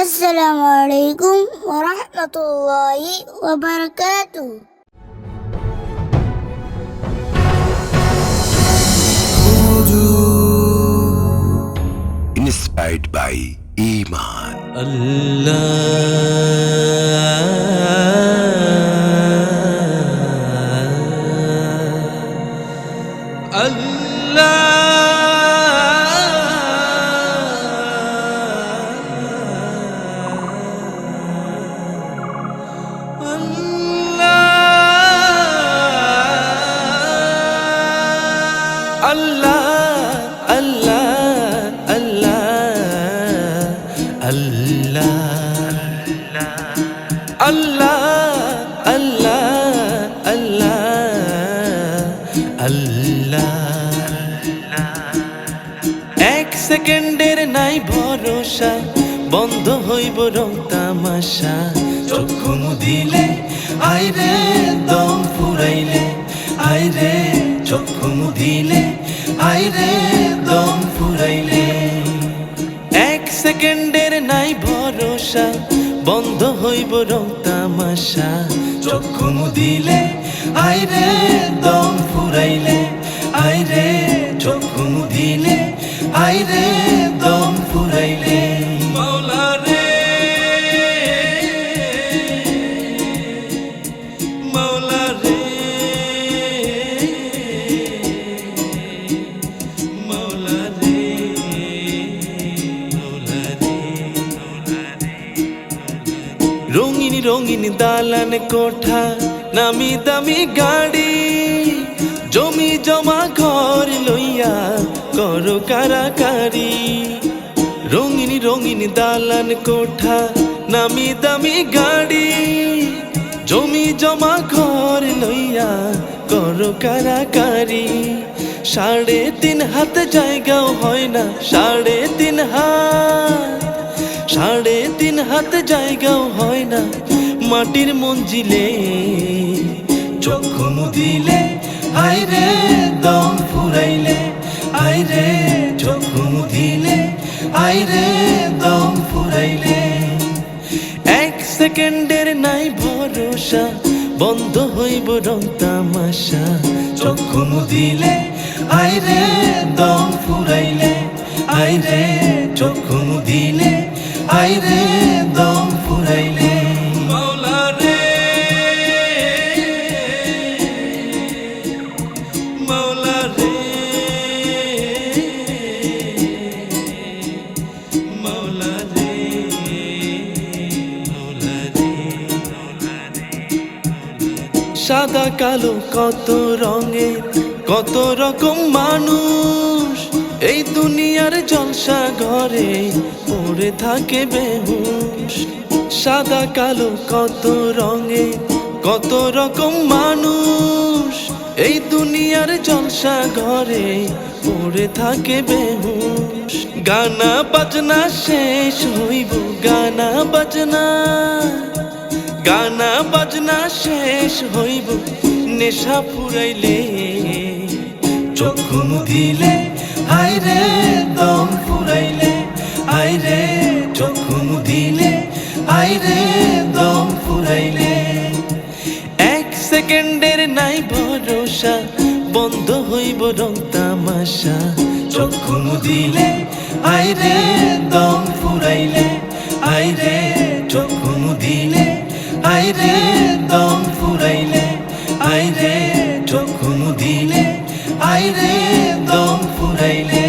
السلام عليكم ورحمة الله وبركاته. Inspired by Iman. Allah. Allah. আল্লাহ আল্লাহ আল্লাহ। আল্লাহ আল্লাহ আল্লাহ আল্লাহ। এক সেকেন্ডের নাই ভরসা, বন্ধ হইব রং তামাশা। চক্ষু মুদিলে আইরে দম ফুরাইলে, আইরে চক্ষু মুদিলে আইরে ভরসা বন্ধ হইব রং তামাশা। চক্ষু মুদিলে আইরে দম ফুরাইলে আইরে চক্ষু মুদিলে আইরে রঙিন দালান কোঠা, নামি দামি গাড়ি। জমি জমা ঘর লইয়া করো কারাকারি রঙিন রঙিন দালান কোঠা, নামি দামি গাড়ি। জমি জমা ঘর লইয়া করো কারাকারি সাড়ে তিন হাত জায়গাও হয় না, সাড়ে তিন হাত। সাড়ে তিন হাত জায়গাও হয় না মাটির মঞ্জিলে। চক্ষু মুদিলে আইরে দম ফুরাইলে আইরে চক্ষু মুদিলে আইরে দম ফুরাইলে। এক সেকেন্ডের নাই ভরসা, বন্ধ হইব রং তামাশা। চক্ষু মুদিলে আইরে দম সাদা কালো কত রঙে, কত রকম মানুষ। এই দুনিয়ার জলসা ঘরে পড়ে থাকে বেহুশ। সাদা কালো কত রঙে, কত রকম মানুষ। এই দুনিয়ার জলসা ঘরে পড়ে থাকে বেহুশ। গানা বাজনা শেষ হইব, গানা বাজনা। গানা বাজনা শেষ হইব, নেশা ফুরাইলে। চক্ষু মুদিলে আইরে দম ফুরাইলে। আইরে চক্ষু মুদিলে আইরে দম ফুরাইলে। এক সেকেন্ডের নাই ভরসা, বন্ধ হইব রং তামাশা। চক্ষু মুদিলে আইরে দম ফুরাইলে। আইরে রে দম ফুরাইলে আই রে চক্ষু দিলে আই রে দম ফুরাইলে।